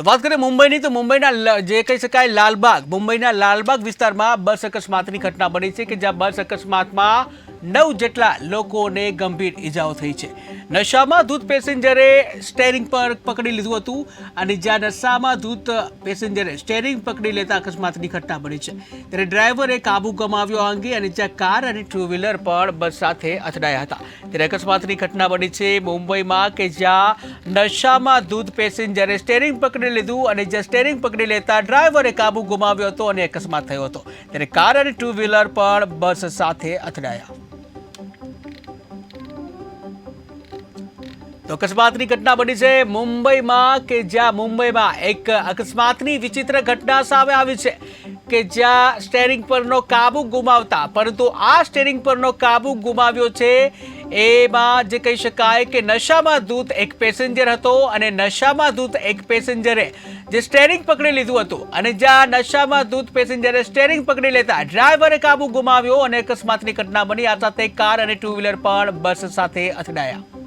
તો વાત કરીએ મુંબઈની, તો મુંબઈના જે કહી શકાય લાલબાગ, મુંબઈના લાલબાગ વિસ્તારમાં બસ અકસ્માતની ઘટના બની છે કે જ્યાં બસ અકસ્માતમાં નવ જેટલા લોકોને ગંભીર ઈજાઓ થઈ છે. નશામાં ધૂત પેસેન્જરે સ્ટેરિંગ પર પકડી લીધું હતું અને જ્યાં નશામાં ધૂત પેસેન્જરે સ્ટેરિંગ પકડી લેતા અકસ્માતની ઘટના બની છે. ત્યારે ડ્રાઈવરે કાબુ ગુમાવ્યો અંગે અને જ્યાં કાર અને ટુ વ્હીલર પણ બસ સાથે અથડાયા હતા. ત્યારે અકસ્માતની ઘટના બની છે મુંબઈમાં કે જ્યાં નશામાં ધૂત પેસેન્જરે સ્ટેરિંગ પકડી લીધું અને જ્યાં સ્ટેરિંગ પકડી લેતા ડ્રાઈવરે કાબુ ગુમાવ્યો હતો અને અકસ્માત થયો હતો. ત્યારે કાર અને ટુ વ્હીલર પણ બસ સાથે અથડાયા. તો અકસ્માતની ઘટના બની છે મુંબઈમાં કે જ્યાં મુંબઈમાં એક અકસ્માતની વિચિત્ર ઘટના સામે આવી છે કે જ્યાં સ્ટેરિંગ પરનો કાબુ ગુમાવતા, પરંતુ આ સ્ટેરિંગ પરનો કાબુ ગુમાવ્યો છે એમાં જે કહી શકાય કે નશામાં દૂત એક પેસેન્જર હતો અને નશામાં દૂત એક પેસેન્જરે જે સ્ટેરિંગ પકડી લીધું હતું અને જ્યાં નશામાં દૂત પેસેન્જરે સ્ટેરિંગ પકડી લેતા ડ્રાઈવરે કાબુ ગુમાવ્યો અને અકસ્માતની ઘટના બની. આ સાથે કાર અને ટુ વ્હીલર પણ બસ સાથે અથડાયા.